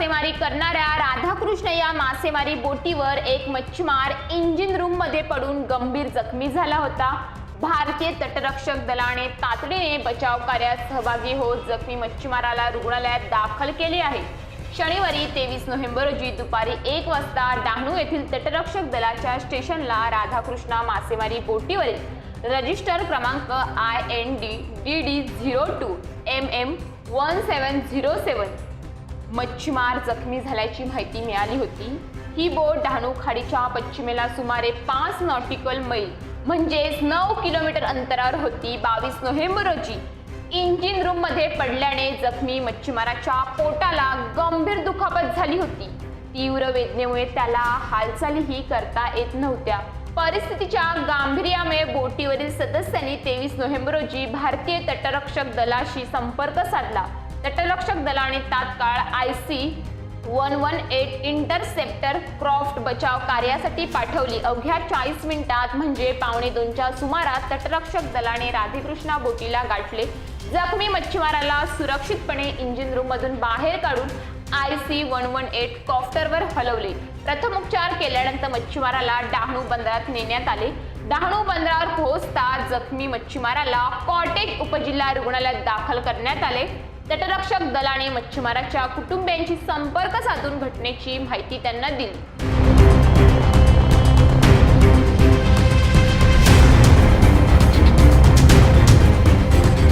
मासेमारी करणाऱ्या राधाकृष्ण या मासेमारी बोटीवर एक मच्छीमार इंजिन रूममध्ये पडून गंभीर जखमी झाला होता. भारतीय तटरक्षक दलाने तातडीने बचाव कार्यात सहभागी होत जखमी मच्छीमाराला रुग्णालयात दाखल केले आहे. शनिवारी तेवीस नोव्हेंबर रोजी दुपारी एक वाजता डहाणू येथील तटरक्षक दलाच्या स्टेशनला राधाकृष्णा मासेमारी बोटीवरील रजिस्टर क्रमांक I N D D D zero two M M one seven zero seven मच्छीमार जखमी झाल्याची माहिती मिळाली होती. ही बोट डहाणू खाडीच्या पश्चिमेला सुमारे पाच नॉटिकल मैल म्हणजेच नऊ किलोमीटर अंतरावर होती बावीस नोव्हेंबर रोजी. इंजिन रूममध्ये पडल्याने जखमी मच्छीमाराच्या पोटाला गंभीर दुखापत झाली होती. तीव्र वेदनेमुळे त्याला हालचालीही करता येत नव्हत्या. परिस्थितीच्या गांभीर्यामुळे बोटीवरील सदस्यांनी तेवीस नोव्हेंबर रोजी भारतीय तटरक्षक दलाशी संपर्क साधला. तटरक्षक दलाने तात्काळ I C one one eight interceptor craft बचाव कार्यासाठी पाठवली. अवघ्या चाळीस मिनिटात म्हणजे पावणे दोनच्या सुमारास तटरक्षक दलाने राधेकृष्णा बोटीला गाठले. जखमी मच्छीमाराला सुरक्षितपणे इंजिन रूममधून बाहेर काढून I C one one eight कॉप्टरवर हलवले. प्रथमोपचार केल्यानंतर मच्छीमाराला डहाणू बंदरात नेण्यात आले. डहाणू बंदरावर पोहोचता जखमी मच्छीमाराला कॉटेज उपजिल्हा रुग्णालयात दाखल करण्यात आले. तटरक्षक दलाने मच्छीमाराच्या कुटुंबियांशी संपर्क साधून घटनेची माहिती त्यांना दिली.